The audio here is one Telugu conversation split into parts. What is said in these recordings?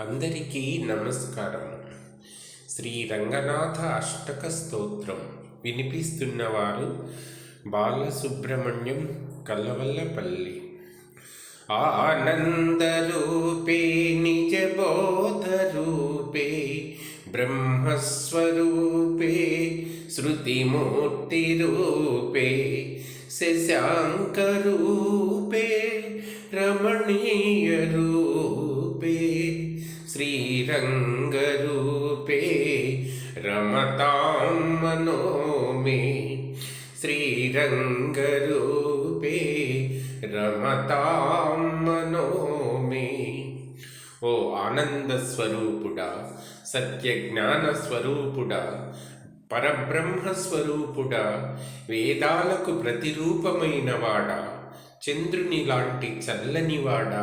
అందరికీ నమస్కారం. శ్రీ రంగనాథ అష్టక స్తోత్రం వినిపిస్తున్నవారు బాలసుబ్రహ్మణ్యం కల్లవల్లపల్లి. ఆనందరూపే నిజబోధరూపే బ్రహ్మస్వరూపే శృతిమూర్తిరూపే శశాంకరూపే రమణీయరూపే. శ్రీరంగరూపే రమతాం మనో మే శ్రీరంగరూపే రమతాం మనో మే ఓ ఆనంద స్వరూపుడా సత్య జ్ఞాన స్వరూపుడా పరబ్రహ్మ స్వరూపుడా వేదాలకు ప్రతిరూపమైన వాడా చంద్రుని లాంటి చల్లనివాడ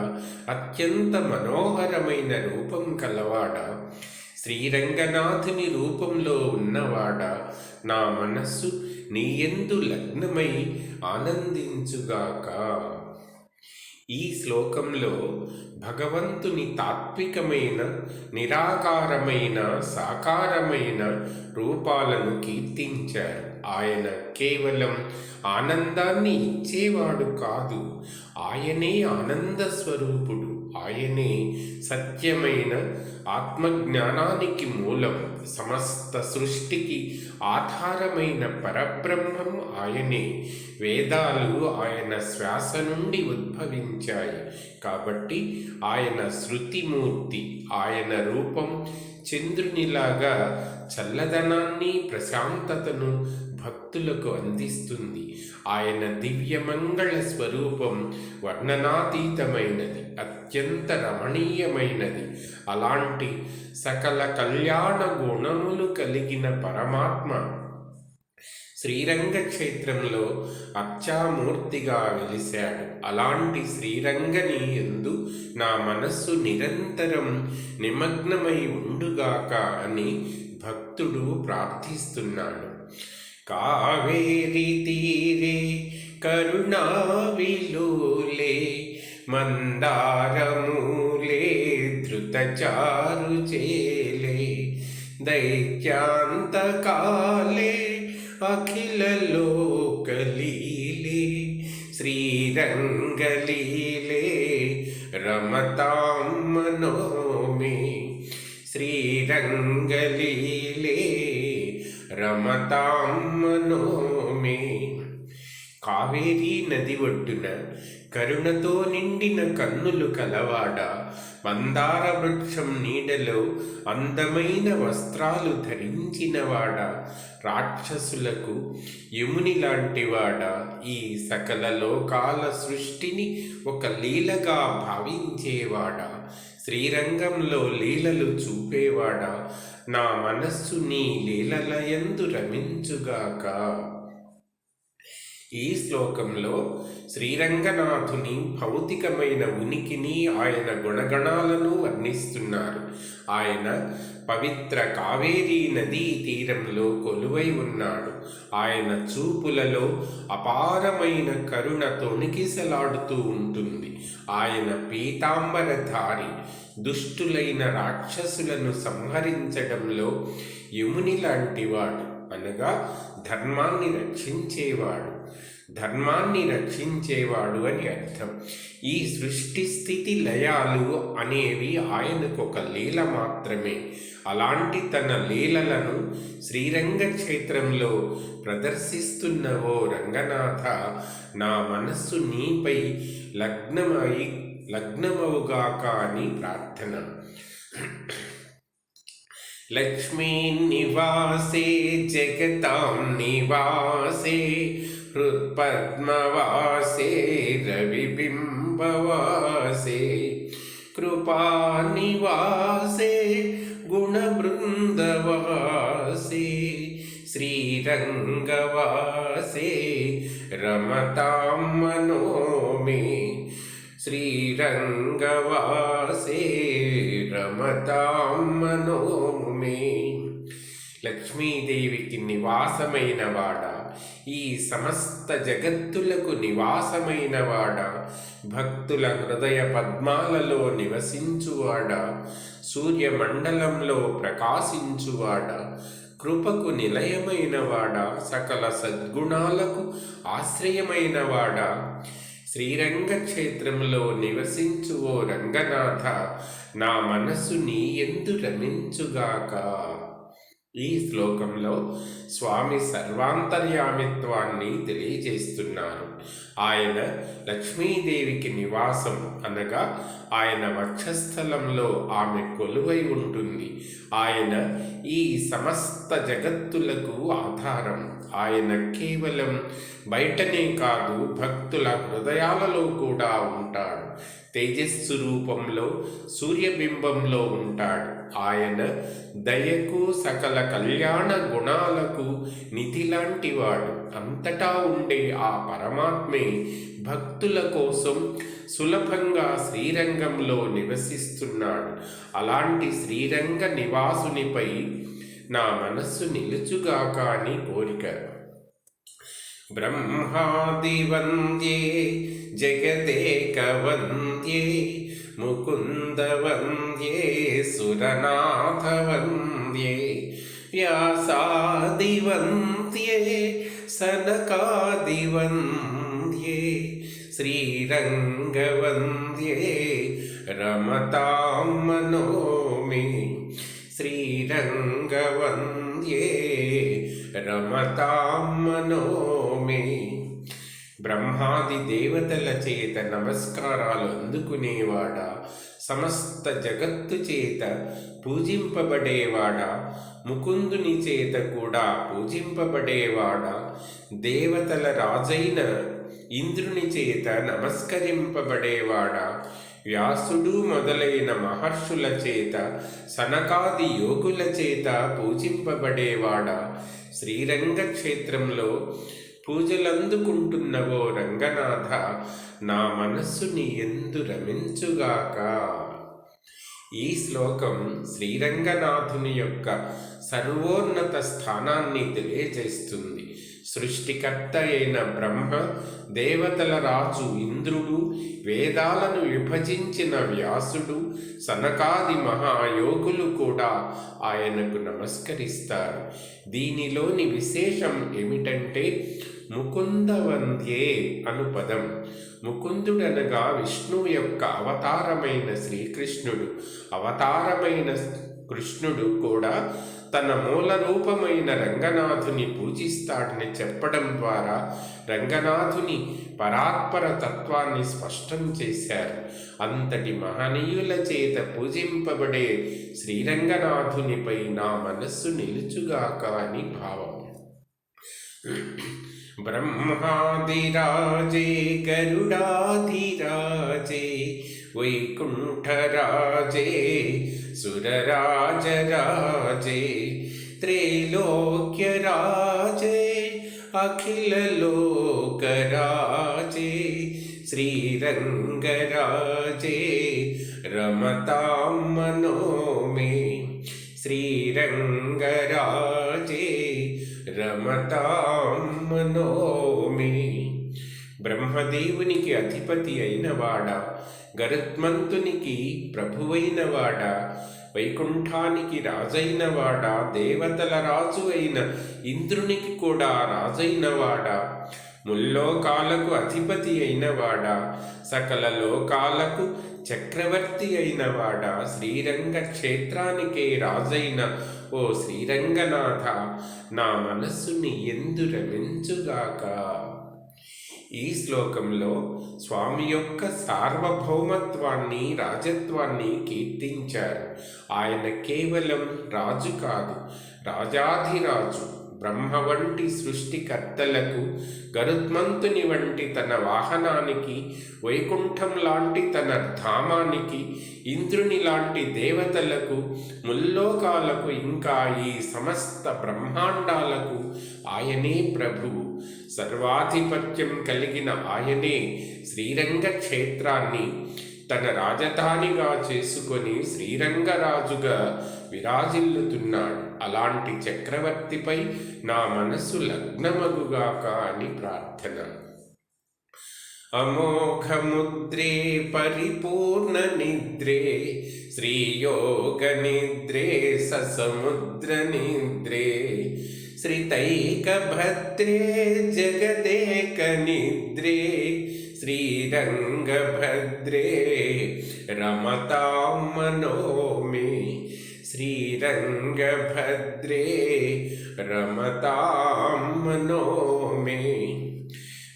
అత్యంత మనోహరమైన రూపం కలవాడ శ్రీరంగనాథుని రూపంలో ఉన్నవాడ నా మనస్సు నీయందు లగ్నమై ఆనందించుగాక. ఈ శ్లోకంలో భగవంతుని తాత్వికమైన నిరాకారమైన సాకారమైన రూపాలను కీర్తించారు. ఆయన కేవలం ఆనందాన్ని ఇచ్చేవాడు కాదు. ఆయనే ఆనంద స్వరూపుడు. ఆయనే సత్యమైన ఆత్మజ్ఞానానికి మూలం. సమస్త సృష్టికి ఆధారమైన పరబ్రహ్మం ఆయనే. వేదాలు ఆయన శ్వాస నుండి ఉద్భవించాయి. కాబట్టి ఆయన శృతిమూర్తి ఆయన రూపం చంద్రునిలాగా చల్లదనాన్ని ప్రశాంతతను భక్తులకు అందిస్తుంది. ఆయన దివ్యమంగళ స్వరూపం వర్ణనాతీతమైనది అత్యంత రమణీయమైనది. అలాంటి సకల కళ్యాణ గుణములు కలిగిన పరమాత్మ శ్రీరంగ క్షేత్రంలో అర్చామూర్తిగా వెలిశాడు అలాంటి శ్రీరంగని ఎందు నా మనస్సు నిరంతరం నిమగ్నమై ఉండుగాక అని భక్తుడు ప్రార్థిస్తున్నాడు. కావేరి తీరే కరుణావిలోలే మందారమూలే ధృతచారు చేలే దైత్యాంతకాలే అఖిల లోకలీలే శ్రీరంగలీలే రమతాం మనోమే శ్రీరంగలీలే. రమతాం మనోమే కావేరీ నది ఒడ్డున కరుణతో నిండిన కన్నులు కలవాడ మందార వృక్షం నీడలో అందమైన వస్త్రాలు ధరించినవాడ రాక్షసులకు యముని లాంటివాడ ఈ సకల లోకాల సృష్టిని ఒక లీలగా భావించేవాడా శ్రీరంగంలో లీలలు చూపేవాడా? నా మనస్సు నీ లీలలయందు రమించుగాక. ఈ శ్లోకంలో శ్రీరంగనాథుని భౌతికమైన ఉనికిని ఆయన గుణగణాలను వర్ణిస్తున్నారు. ఆయన పవిత్ర కావేరీ నదీ తీరంలో కొలువై ఉన్నాడు. ఆయన చూపులలో అపారమైన కరుణ తొణికిసలాడుతూ ఉంటుంది. ఆయన పీతాంబరధారి దుష్టులైన రాక్షసులను సంహరించడంలో యముని లాంటివాడు అనగా ధర్మాన్ని రక్షించేవాడు. ధర్మాన్ని రక్షించేవాడు అని అర్థం. ఈ సృష్టి స్థితి లయాలు అనేవి ఆయనకు ఒక లీల మాత్రమే. అలాంటి తన లీలలను శ్రీరంగ క్షేత్రంలో ప్రదర్శిస్తున్న ఓ రంగనాథ నా మనస్సు నీపై లగ్నమై లగ్నమవుగాక అని ప్రార్థన. లక్ష్మీ నివాసే జగతాం నివాసే हृत्पद्मवासे रविबिम्बवासे कृपानिवासे गुणवृन्दवासे श्रीरङ्गवासे रमतां मनो मे శ్రీరంగవాసే రమతాం మనోమే లక్ష్మీదేవికి నివాసమైన వాడ ఈ సమస్త జగత్తులకు నివాసమైనవాడా భక్తుల హృదయ పద్మాలలో నివసించువాడా సూర్యమండలంలో ప్రకాశించువాడా కృపకు నిలయమైనవాడా సకల సద్గుణాలకు ఆశ్రయమైనవాడా శ్రీరంగ క్షేత్రంలో నివసించు ఓ రంగనాథ. నా మనసు నీ ఎందు రమించుగాక. ఈ శ్లోకంలో స్వామి సర్వాంతర్యామిత్వాన్ని తెలియజేస్తున్నారు. ఆయన లక్ష్మీదేవికి నివాసం అనగా ఆయన వక్షస్థలంలో ఆమె కొలువై ఉంటుంది. ఆయన ఈ సమస్త జగత్తులకు ఆధారం. ఆయన కేవలం బయటనే కాదు భక్తుల హృదయాలలో కూడా ఉంటాడు. తేజస్సు రూపంలో సూర్యబింబంలో ఉంటాడు. ఆయన దయకు సకల కళ్యాణ గుణాలకు నిధి లాంటివాడు అంతటా ఉండే ఆ పరమాత్మే భక్తుల కోసం సులభంగా శ్రీరంగంలో నివసిస్తున్నాడు. అలాంటి శ్రీరంగ నివాసునిపై నా మనస్సు నిలుచుగా కాని కోరిక. ब्रह्मादिवन्द्ये जगते कवन्द्ये मुकुन्दवन्द्ये सुरनाथवन्द्ये व्यासादिवन्द्ये सनकादिवन्द्ये श्रीरङ्गवन्द्ये रमतां मनो मे श्रीरङ्गवन्द्ये रमतां मनो మే బ్రహ్మాది దేవతల చేత నమస్కారాలు అందుకునేవాడా. సమస్త జగత్తు చేత పూజింపబడేవాడా. ముకుందుని చేత కూడా పూజింపబడేవాడా. దేవతల రాజైన ఇంద్రుని చేత నమస్కరింపబడేవాడా. వ్యాసుడు మొదలైన మహర్షుల చేత సనకాది యోగుల చేత పూజింపబడేవాడా. శ్రీరంగ క్షేత్రంలో పూజలందుకుంటున్నవో రంగనాథ నా మనస్సుని ఎందు రమించుగాక. ఈ శ్లోకం శ్రీరంగనాథుని యొక్క సర్వోన్నత స్థానాన్ని తెలియజేస్తుంది. సృష్టికర్త అయిన బ్రహ్మ దేవతల రాజు ఇంద్రుడు వేదాలను విభజించిన వ్యాసుడు సనకాది మహాయోగులు కూడా ఆయనకు నమస్కరిస్తారు. దీనిలోని విశేషం ఏమిటంటే ముకుందవంద్యే అను పదం. ముకుందుడనగా విష్ణువు యొక్క అవతారమైన శ్రీకృష్ణుడు. అవతారమైన కృష్ణుడు కూడా తన మూల రూపమైన రంగనాథుని పూజిస్తాడని చెప్పడం ద్వారా రంగనాథుని పరాత్పర తత్వాన్ని స్పష్టం చేశారు. అంతటి మహనీయుల చేత పూజింపబడే శ్రీరంగనాథునిపై నా మనస్సు నిలుచుగాక అని భావం. ब्रह्मादिराजे गरुडाधिराजे वैकुण्ठराजे सुरराजराजे त्रैलोक्यराजे अखिललोकराजे श्रीरङ्गराजे रमतां मनो मे श्रीरङ्गराजे रमतां మనోమి బ్రహ్మదేవునికి అధిపతి అయినవాడ గరుత్మంతునికి ప్రభువైనవాడ వైకుంఠానికి రాజైనవాడా దేవతల రాజు అయిన ఇంద్రునికి కూడా రాజైనవాడా ముల్లోకాలకు అధిపతి అయినవాడా సకల లోకాలకు చక్రవర్తి అయినవాడా శ్రీరంగ క్షేత్రానికే రాజైన ఓ శ్రీరంగనాథ నా మనస్సుని ఎందు రమించుగాక. ఈ శ్లోకంలో స్వామి యొక్క సార్వభౌమత్వాన్ని రాజత్వాన్ని కీర్తించారు. ఆయన కేవలం రాజు కాదు రాజాధిరాజు. బ్రహ్మ వంటి సృష్టికర్తలకు గరుత్మంతుని వంటి తన వాహనానికి వైకుంఠం లాంటి తన ధామానికి ఇంద్రుని లాంటి దేవతలకు ముల్లోకాలకు ఇంకా ఈ సమస్త బ్రహ్మాండాలకు ఆయనే ప్రభువు సర్వాధిపత్యం కలిగిన ఆయనే శ్రీరంగ క్షేత్రాన్ని తన రాజధానిగా చేసుకొని శ్రీరంగరాజుగా విరాజిల్లుతున్నాడు. అలాంటి చక్రవర్తిపై నా మనస్సు లగ్నమగుగాక అని ప్రార్థన. అమోఘముద్రే పరిపూర్ణ నిద్రే శ్రీయోగ నిద్రే సముద్ర నిద్రే శ్రితైకభద్రే జగదేక నిద్రే శ్రీరంగభద్రే రమతాం మనోమి శ్రీరంగభద్రే రమతాం మనోమే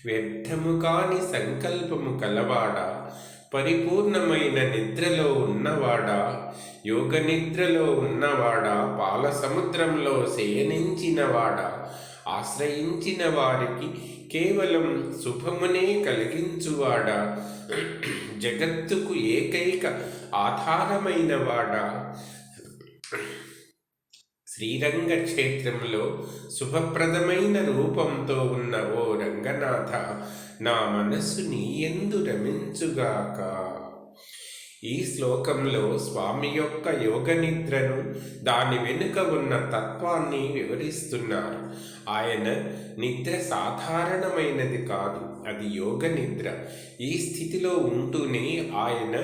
వ్యర్థము కాని సంకల్పము కలవాడా? పరిపూర్ణమైన నిద్రలో ఉన్నవాడా? యోగ నిద్రలో ఉన్నవాడా? పాల సముద్రంలో శయనించినవాడా? ఆశ్రయించిన వారికి కేవలం శుభమునే కలిగించువాడా? జగత్తుకు ఏకైక ఆధారమైన వాడా శ్రీరంగ క్షేత్రంలో శుభప్రదమైన రూపంతో ఉన్న ఓ రంగనాథ నా మనస్సు నీ ఎందు రమించుగాక. ఈ శ్లోకంలో స్వామి యొక్క యోగ నిద్రను దాని వెనుక ఉన్న తత్వాన్ని వివరిస్తున్నారు. ఆయన నిద్ర సాధారణమైనది కాదు అది యోగ నిద్ర ఈ స్థితిలో ఉంటూనే ఆయన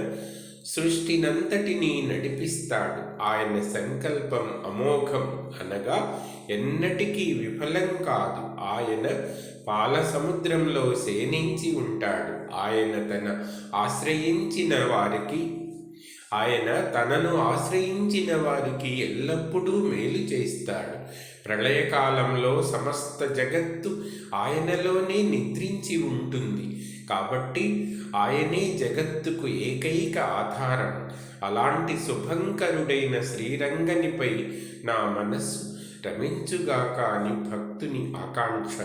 సృష్టినంతటినీ నడిపిస్తాడు. ఆయన సంకల్పం అమోఘం అనగా ఎన్నటికీ విఫలం కాదు. ఆయన పాల సముద్రంలో సేనించి ఉంటాడు. ఆయన తన ఆశ్రయించిన వారికి ఆయన తనను ఆశ్రయించిన వారికి ఎల్లప్పుడూ మేలు చేస్తాడు. ప్రళయకాలంలో సమస్త జగత్తు ఆయనలోనే నిద్రించి ఉంటుంది. కాబట్టి ఆయనే జగత్తుకు ఏకైక ఆధారం. అలాంటి శుభంకరుడైన శ్రీరంగనిపై నా మనస్సు రమించుగాక అని భక్తుని ఆకాంక్ష.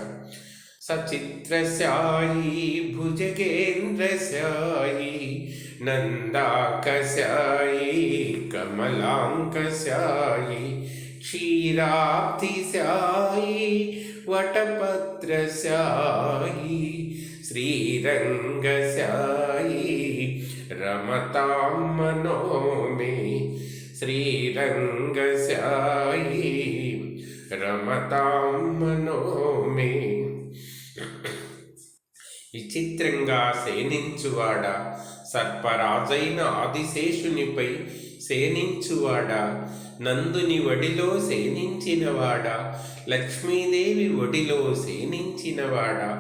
సచిత్రశాయి భుజగేంద్రశాయి నందాకశాయి కమలాంకశాయి క్షీరాబ్ధిశాయి వటపత్రశాయి శ్రీరంగశాయి రమతాం మనో మే శ్రీరంగశాయి రమతాం మనోమే విచిత్రంగా సేనించువాడా సర్పరాజైన ఆదిశేషునిపై సేనించువాడా నందుని వడిలో సేనించినవాడా లక్ష్మీదేవి ఒడిలో సేనించినవాడా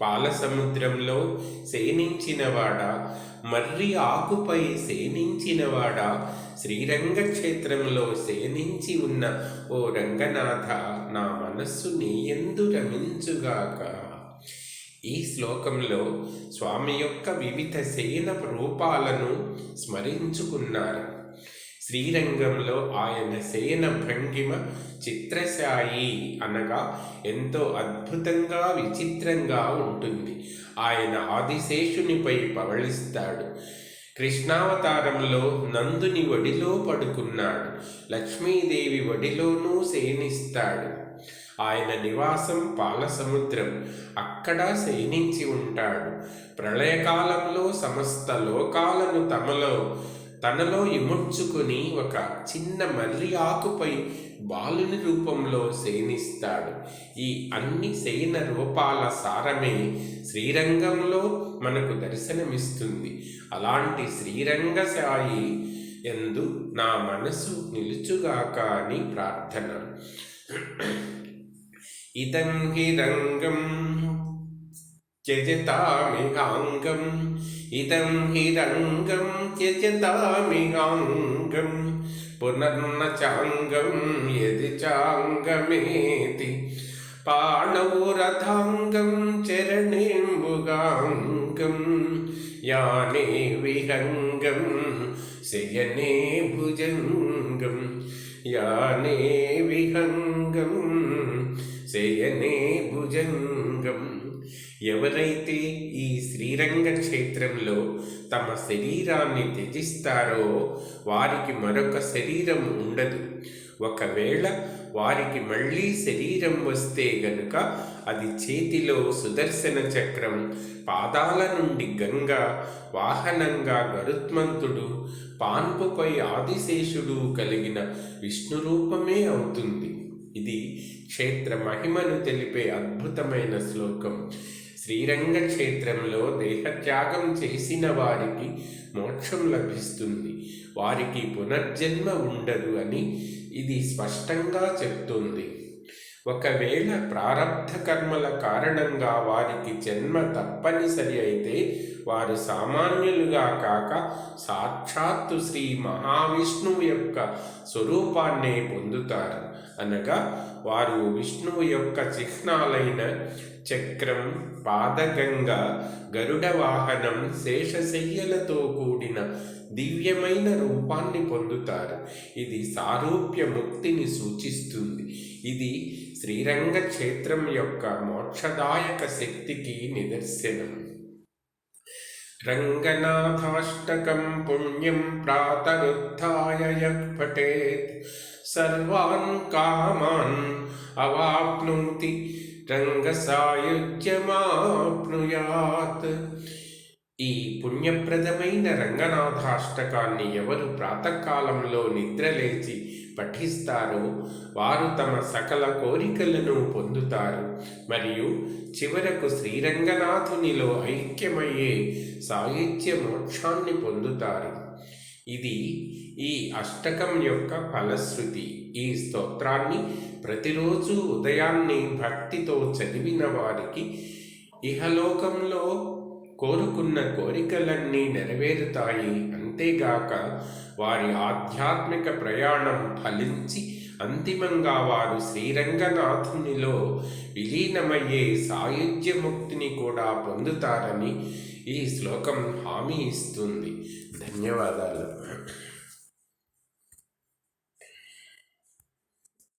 పాలసముద్రంలో సేనించినవాడా? మర్రి ఆకుపై సేనించినవాడా? శ్రీరంగ క్షేత్రంలో సేనించి ఉన్న ఓ రంగనాథ నా మనస్సు నీయందు రమించుగాక. ఈ శ్లోకంలో స్వామి యొక్క వివిధ సేన రూపాలను స్మరించుకున్నారు. శ్రీరంగంలో ఆయన సేన భంగిమ చిత్రశాయి అనగా ఎంతో అద్భుతంగా విచిత్రంగా ఉంటుంది. ఆయన ఆదిశేషునిపై పవళిస్తాడు. కృష్ణావతారంలో నందుని వడిలో పడుకున్నాడు. లక్ష్మీదేవి వడిలోనూ శయనిస్తాడు ఆయన నివాసం పాలసముద్రం అక్కడ శయనించి ఉంటాడు. ప్రళయకాలంలో సమస్త లోకాలను తమలో తనలో ఇముడ్చుకుని ఒక చిన్న మర్రి ఆకుపై బాలుని రూపంలో శయనిస్తాడు ఈ అన్ని శయన రూపాల సారమే శ్రీరంగంలో మనకు దర్శనమిస్తుంది. అలాంటి శ్రీరంగ సాయి ఎందు నా మనసు నిలుచుగాక అని ప్రార్థన. ఇదం హి రంగం త్యజతామిహాంగం ఇతం హిరంగం త్యజతామిహాంగం పునర్న చాంగం యది చాంగమేతి పాణౌరథాంగం చరణేంబుగాంగం యానే విహంగం శయనే భుజంగం యానే విహంగం శయనే భుజంగం ఎవరైతే ఈ శ్రీరంగ క్షేత్రంలో తమ శరీరాన్ని త్యజిస్తారో వారికి మరొక శరీరం ఉండదు. ఒకవేళ వారికి మళ్ళీ శరీరం వస్తే గనుక అది చేతిలో సుదర్శన చక్రం పాదాల నుండి గంగ వాహనంగా గరుత్మంతుడు పాన్పుపై ఆదిశేషుడు కలిగిన విష్ణు రూపమే అవుతుంది. ఇది క్షేత్ర మహిమను తెలిపే అద్భుతమైన శ్లోకం. శ్రీరంగ క్షేత్రంలో దేహత్యాగం చేసిన వారికి మోక్షం లభిస్తుంది. వారికి పునర్జన్మ ఉండదు అని ఇది స్పష్టంగా చెప్తుంది. ఒకవేళ ప్రారబ్ధ కర్మల కారణంగా వారికి జన్మ తప్పనిసరి అయితే వారు సామాన్యులుగా కాక సాక్షాత్తు శ్రీ మహావిష్ణువు యొక్క స్వరూపాన్నే పొందుతారు. అనగా వారు విష్ణువు యొక్క చిహ్నాలైన చక్రం పాదగంగ గరుడ వాహనం శేషశయ్యలతో కూడిన దివ్యమైన రూపాన్ని పొందుతారు. ఇది సారూప్య ముక్తిని సూచిస్తుంది. ఇది శ్రీరంగ క్షేత్రం యొక్క మోక్షదాయక శక్తికి నిదర్శనం. రంగనాథాష్టకం పుణ్యం ప్రాతరుత్థాయ పఠేత్ సర్వాన్ కామాన్ అవాప్నోతి రంగసాయుజ్యమాప్నుయాత్ ఈ పుణ్యప్రదమైన రంగనాథాష్టకాన్ని ఎవరు ప్రాతకాలంలో నిద్రలేచి పఠిస్తారో? వారు తమ సకల కోరికలను పొందుతారు. మరియు చివరకు శ్రీరంగనాథునిలో ఐక్యమయ్యే సాహిత్య మోక్షాన్ని పొందుతారు. ఇది ఈ అష్టకం యొక్క ఫలశ్రుతి ఈ స్తోత్రాన్ని ప్రతిరోజు ఉదయాన్నే భక్తితో చదివిన వారికి ఇహలోకంలో కోరుకున్న కోరికలన్నీ నెరవేరుతాయి. అంతేగాక వారి ఆధ్యాత్మిక ప్రయాణం ఫలించి అంతిమంగా వారు శ్రీరంగనాథునిలో విలీనమయ్యే సాయుధ్యముక్తిని కూడా పొందుతారని ఈ శ్లోకం హామీ ఇస్తుంది. ధన్యవాదాలు.